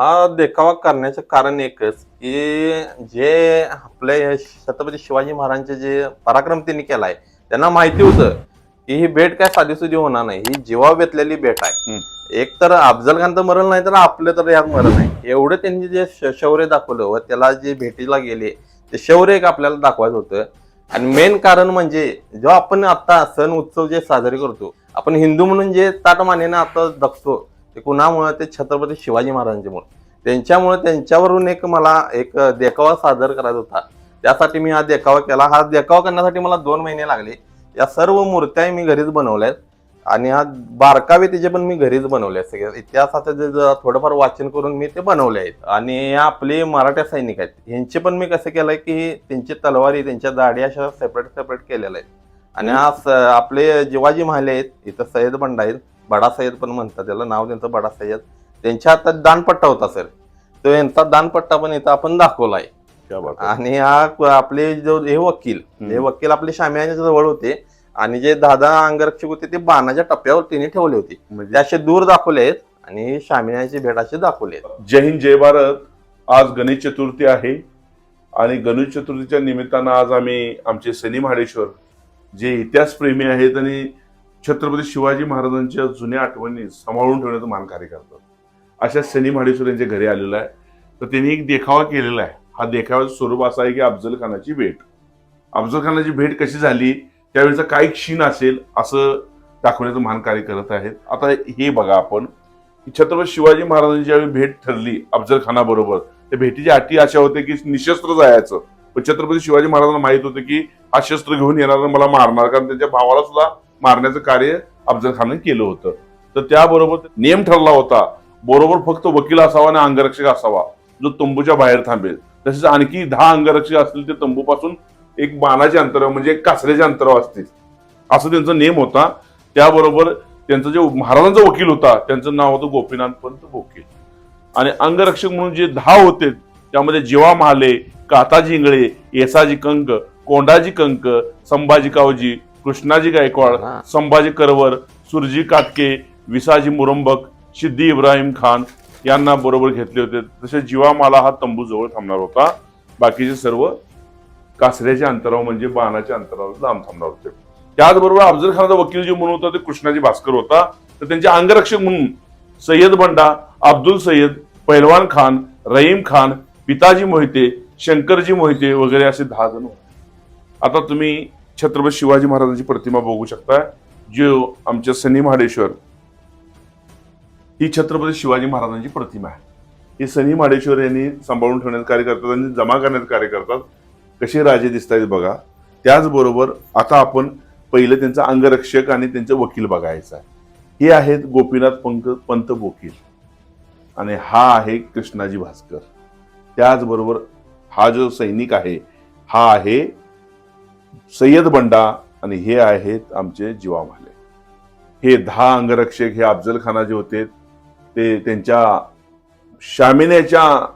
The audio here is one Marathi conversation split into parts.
हा देखावा करण्याचं कारण एकच की जे आपले छत्रपती शिवाजी महाराजांचे जे पराक्रम त्यांनी केलाय त्यांना माहिती होतं की ही भेट काय साधीसुधी होणार नाही. ही जीवा बेतलेली भेट आहे. एक तर अफजल खान तर मरण नाही तर आपलं तर यात मरण नाही. एवढं त्यांनी जे शौर्य दाखवलं व त्याला जे भेटीला गेले ते शौर्य एक आपल्याला दाखवायचं होतं. आणि मेन कारण म्हणजे जेव्हा आपण आता सण उत्सव जे साजरे करतो आपण हिंदू म्हणून जे ताट मानेनं आता जगतो ते कुणामुळं? ते छत्रपती शिवाजी महाराजांच्यामुळे. त्यांच्यामुळे त्यांच्यावरून एक मला एक देखावा सादर करायचा होता. त्यासाठी मी हा देखावा केला. हा देखावा करण्यासाठी मला दोन महिने लागले. या सर्व मूर्त्या मी घरीच बनवल्यात. आणि हा बारकावे त्याचे पण मी घरीच बनवले आहेत इतिहासाचं जे थोडंफार वाचन करून मी ते बनवले आहेत. आणि या आपले मराठा सैनिक आहेत. ह्यांचे पण मी कसं केलंय की त्यांची तलवारी त्यांच्या दाढी अशा सेपरेट सेपरेट केलेल्या आहेत. आणि हा आपले जिवाजी महाले आहेत इथं सय्यद बंड आहेत बडा सय्यद पण म्हणतात त्याला नाव त्यांचं बडा सय्यद त्यांच्या हातात दानपट्टा होता सर. तो यांचा दानपट्टा पण इथं आपण बात आहे. आणि हा आपले जो हे वकील हे. वकील आपले शामियाच्या जवळ होते. आणि जे दादा अंगरक्षक होते ते बाणाच्या टप्प्यावर त्यांनी ठेवले होते. म्हणजे? असे दूर दाखवले आहेत आणि शामियाची भेट असे दाखवले आहेत. जय हिंद जय भारत. आज गणेश चतुर्थी आहे. आणि गणेश चतुर्थीच्या निमित्तानं आज आम्ही आमचे सनी महाडेश्वर जे इतिहासप्रेमी आहेत आणि छत्रपती शिवाजी महाराजांच्या जुन्या आठवणी सांभाळून ठेवण्याचं मान कार्य करतात. अशा सनी महाडेश्वर यांच्या घरी आलेला आहे. तर त्यांनी एक देखावा केलेला आहे. हा देखाव्याचं स्वरूप असं आहे की अफजल खानाची भेट. अफजल खानाची भेट कशी झाली? त्यावेळेचा काय क्षीण असेल? असं दाखवण्याचं मान कार्य करत आहेत. आता हे बघा आपण. छत्रपती शिवाजी महाराजांची ज्यावेळी भेट ठरली अफजल खानाबरोबर त्या भेटीच्या अटी अशा होत्या की निशस्त्र जायचं. पण छत्रपती शिवाजी महाराजांना माहीत होतं की हा शस्त्र घेऊन येणार आणि मला मारणार. कारण त्यांच्या भावाला सुद्धा मारण्याचं कार्य अफजल खानने केलं होतं. तर त्याबरोबर नियम ठरला होता बरोबर फक्त वकील असावा आणि अंगरक्षक असावा जो तंबूच्या बाहेर थांबेल. तसेच आणखी दहा अंगरक्षक असतील ते तंबूपासून एक बाणाचे अंतर म्हणजे एक कासऱ्याच्या अंतरावर असतील. असं त्यांचा नेम होता. त्याबरोबर त्यांचं जे महाराजांचा वकील होता त्यांचं नाव होतं गोपीनाथ पंत बोके आणि अंगरक्षक म्हणून जे दहा होते त्यामध्ये जीवा महाले काताजी इंगळे येसाजी कंक कोंडाजी कंक संभाजी कावजी कृष्णाजी गायकवाड. संभाजी करवर सुरजी काटके विसाजी मुरंबक सिद्धी इब्राहिम खान यांना बरोबर घेतले होते. तसेच जीवामाला हा तंबू जवळ थांबणार होता. बाकीचे सर्व कासऱ्याच्या अंतरावर म्हणजे बाणाच्या अंतरावर लांब थांबणार होते. त्याचबरोबर अफजल खानाचा वकील जे म्हणून होता ते कृष्णाजी भास्कर होता. तर त्यांचे अंगरक्षक म्हणून सय्यद बंडा अब्दुल सय्यद पैलवान खान रहीम खान पिताजी मोहिते शंकरजी मोहिते वगैरे असे दहा जण होते. आता तुम्ही छत्रपती शिवाजी महाराजांची प्रतिमा बघू शकता. जो आमच्या सनी महाडेश्वर ही छत्रपती शिवाजी महाराजांची प्रतिमा आहे. ही सनी महाडेश्वर यांनी सांभाळून ठेवण्यात कार्य करतात आणि जमा करण्यात कार्य करतात. कसे राजे दिसत आहेत बघा. त्याचबरोबर आता आपण पहिलं त्यांचं अंगरक्षक आणि त्यांचं वकील बघायचं आहे. हे आहेत गोपीनाथ पंक पंत वकील. आणि हा आहे कृष्णाजी भास्कर. त्याचबरोबर हा जो सैनिक आहे हा आहे सय्यद बंडा आणि हे आहेत आमचे जीवामाले हे दहा अंगरक्षक हे अफजल खाना जे होते ते त्यांच्या शामिनेच्या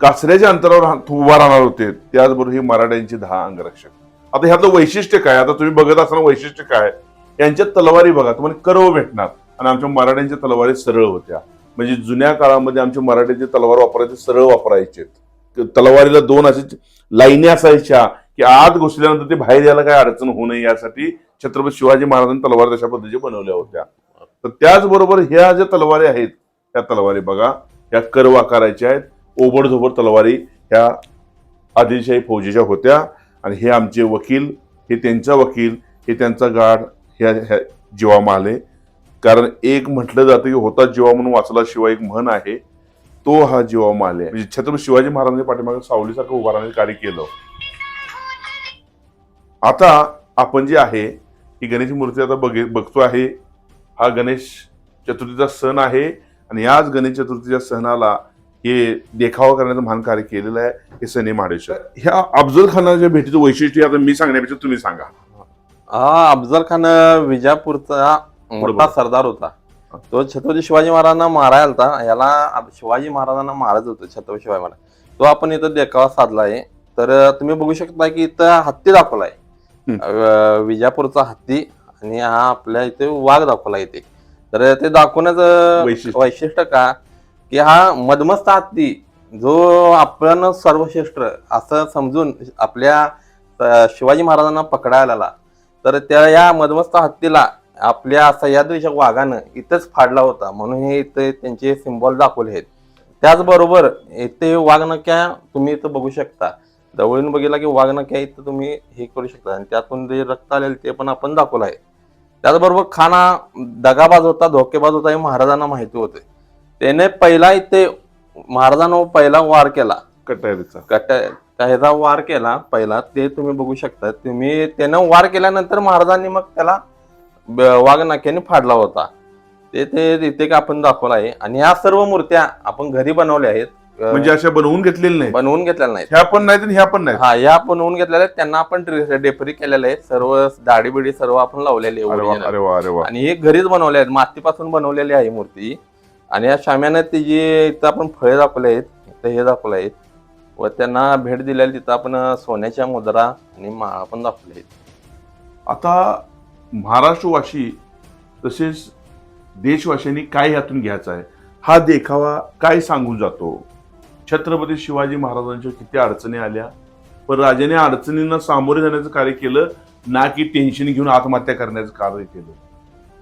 कासऱ्याच्या अंतरावर उभा राहणार होते. त्याचबरोबर हे मराठ्यांचे दहा अंगरक्षक. आता ह्यातलं वैशिष्ट्य काय? आता तुम्ही बघत असताना वैशिष्ट्य काय? यांच्या तलवारी बघा तुम्हाला कर्व भेटणार. आणि आमच्या मराठ्यांच्या तलवारी सरळ होत्या. म्हणजे जुन्या काळामध्ये आमच्या मराठ्यांचे तलवार वापरायचे सरळ वापरायचे. तलवारीला दोन असे लाईनी असायच्या. की आत घुसल्यानंतर ते बाहेर यायला काय अडचण होऊ नये यासाठी छत्रपती शिवाजी महाराजांनी तलवार तशा पद्धतीच्या बनवल्या होत्या. तर त्याचबरोबर ह्या ज्या तलवारी आहेत त्या तलवारी बघा ह्या कर्व आकाराच्या आहेत ओबडधोबड तलवारी ह्या आदिलशाही फौजेच्या होत्या. आणि हे आमचे वकील हे त्यांचा वकील हे त्यांचा गाढ ह्या ह्या जीवा माले कारण एक म्हटलं जातं की होता जीवा म्हणून वाचला शिवाय एक म्हण आहे तो हा जीवा माले म्हणजे छत्रपती शिवाजी महाराजांनी पाठीमागे सावलीसारखं उभारण्याचं कार्य केलं. आता आपण जे आहे ही गणेश मूर्ती आता बघे बघतो आहे. हा गणेश चतुर्थीचा सण आहे आणि याच गणेश चतुर्थीच्या सणाला हे देखावा करण्याचं महान कार्य केलेलं आहे हे सनी महाडेश्वर. ह्या अफजल खानाच्या भेटीचं वैशिष्ट्य आता मी सांगण्यापेक्षा तुम्ही सांगा. हा अफजल खान विजापूरचा मोठा. सरदार होता. तो छत्रपती शिवाजी महाराजांना मारायला होता याला शिवाजी महाराजांना मारत होतं छत्रपती शिवाजी महाराज. तो आपण इथं देखावा साधला आहे. तर तुम्ही बघू शकता की इथं हत्ती दाखवलाय हम्म. विजापूरचा हत्ती आणि हा आपल्या इथे वाघ दाखवला इथे. तर ते दाखवण्याचं वैशिष्ट्य. का? की हा मदमस्त हत्ती जो आपण सर्वश्रेष्ठ असं समजून आपल्या शिवाजी महाराजांना पकडायला आला. तर त्या या मदमस्त हत्तीला आपल्या सह्याद्रीच्या वाघानं इथंच फाडला होता. म्हणून हे इथे त्यांचे सिम्बॉल दाखवले आहेत. त्याचबरोबर इथे वाघनक्या तुम्ही इथं बघू शकता. जवळून बघितला की वाघनक्या इथं तुम्ही हे करू शकता. आणि त्यातून जे रक्त आलेलं ते पण आपण दाखवलं आहे. त्याचबरोबर खाना दगाबाज होता धोकेबाज होता हे महाराजांना माहिती होते. त्याने पहिला इथे महाराजांना पहिला वार केला. कटारीचा कट ह्याचा वार केला पहिला ते तुम्ही बघू शकता. तुम्ही त्यानं वार केल्यानंतर महाराजांनी मग त्याला वाघनाक्याने फाडला होता. ते ते तिथे का आपण दाखवलं आहे. आणि ह्या सर्व मूर्त्या आपण घरी बनवल्या आहेत. म्हणजे अशा बनवून घेतलेल्या नाही बनवून घेतलेल्या नाहीत. ह्या पण नाहीत आणि ह्या पण नाहीत. हा या बनवून घेतलेल्या आहेत. त्यांना आपण डेपरी केलेलं आहे सर्व दाढी बिडी सर्व आपण लावलेली आहे अरे वा original. अरे वा अरे वा. आणि हे घरीच बनवले आहेत. मातीपासून बनवलेली आहे मूर्ती. आणि या शाम्यानं ती जी इथं आपण फळे दाखवले आहेत इथं हे दाखवले आहेत. व त्यांना भेट दिलेली तिथं आपण सोन्याच्या मुद्रा आणि माळा पण दाखवले आहेत. आता महाराष्ट्रवासी तसेच देशवासियांनी काय यातून घ्यायचं आहे? हा देखावा काय सांगून जातो? छत्रपती शिवाजी महाराजांच्या किती अडचणी आल्या पण राजाने अडचणींना सामोरे जाण्याचं कार्य केलं ना की टेन्शन घेऊन आत्महत्या करण्याचं कार्य केलं.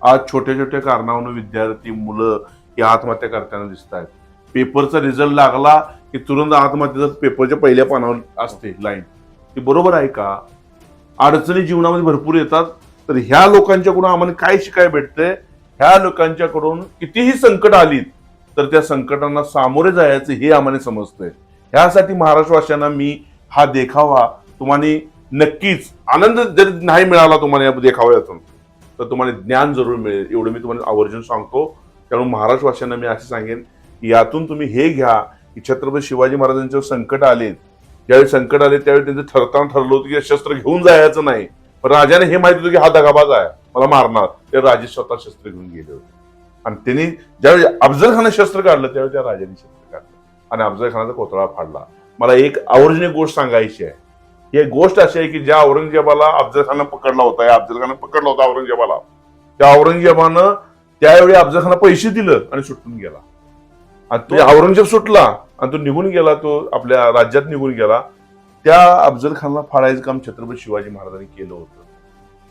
आज छोट्या छोट्या कारणावरून विद्यार्थी मुलं ही आत्महत्या करताना दिसत आहेत. पेपरचा रिझल्ट लागला की तुरंत आत्महत्येचा पेपरच्या पहिल्या पानावर असते लाईन ती बरोबर आहे का? अडचणी जीवनामध्ये भरपूर येतात तर ह्या लोकांच्याकडून आम्हाला काय शिकाय भेटतंय? ह्या लोकांच्याकडून कितीही संकट आलीत तर त्या संकटांना सामोरे जायचं हे आम्हाला समजतंय. ह्यासाठी महाराष्ट्रवासियांना मी हा देखावा तुम्हाला नक्कीच आनंद जर नाही मिळाला तुम्हाला या देखाव्यातून तर तुम्हाला ज्ञान जरूर मिळेल एवढं मी तुम्हाला आवर्जून सांगतो. त्यामुळे महाराष्ट्रवासियांना मी असं सांगेन की यातून तुम्ही हे घ्या की छत्रपती शिवाजी महाराजांच्यावर संकट आले ज्यावेळी संकट आले त्यावेळी त्यांचं ठरताना ठरलं होतं की शस्त्र घेऊन जायचं नाही. पण राजाने हे माहिती होतं की हा दगाबाज आहे मला मारणार. ते राजे स्वतः शस्त्र घेऊन गेले होते. आणि त्यांनी ज्यावेळी अफजल खानं शस्त्र काढलं त्यावेळी त्या राजाने शस्त्र काढलं. आणि अफजल खानाचा कोतळा फाडला. मला एक आवर्जून एक गोष्ट सांगायची आहे. ही एक गोष्ट अशी आहे की ज्या औरंगजेबाला अफजल खानं पकडला होता या अफजल खानं पकडला होता औरंगजेबाला त्या औरंगजेबानं त्यावेळी अफजल खाना पैसे दिलं आणि सुटून गेला. आणि तो औरंगजेब सुटला आणि तो निघून गेला तो आपल्या राज्यात निघून गेला. त्या अफजल खानला फाडायचं काम छत्रपती शिवाजी महाराजांनी केलं होतं.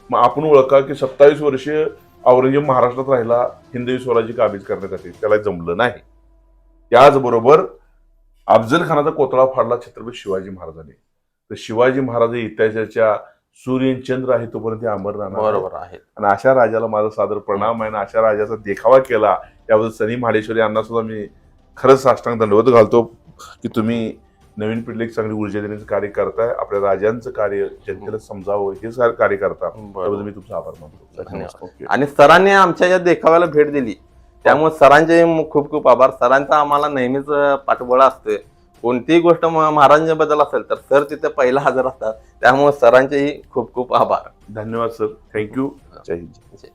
मग आपण ओळखा की सत्तावीस वर्षे औरंगजेब महाराष्ट्रात राहिला हिंदवी स्वराज्य काबीज करण्यासाठी. त्याला जमलं नाही. त्याचबरोबर अफजल खानाचा कोतळा फाडला छत्रपती शिवाजी महाराजांनी. तर शिवाजी महाराज इतिहासाच्या सूर्य चंद्र आहे तोपर्यंत अमर राहणार. बरोबर आहे. आणि अशा राजाला माझा सादर प्रणाम आहे आणि अशा राजाचा देखावा केला याबद्दल सनी महाडेश्वरी यांना सुद्धा मी खरंच साष्टांग दंडवत घालतो की तुम्ही नवीन पिढीला एक चांगली ऊर्जा देण्याचं कार्य करताय आपल्या राजांचं कार्य जनतेला समजावं हे सारं कार्य करता. त्याबद्दल. मी तुमचा आभार मानतो. धन्यवाद. आणि सरांनी आमच्या या देखाव्याला भेट दिली. त्यामुळे सरांचे खूप खूप आभार. सरांचा आम्हाला नेहमीच पाठबळ असते. कोणतीही गोष्ट महाराजांबद्दल असेल तर सर तिथे पहिला हजर असतात. त्यामुळे सरांचेही खूप खूप आभार. धन्यवाद सर. थँक्यू जय हिंद. जय.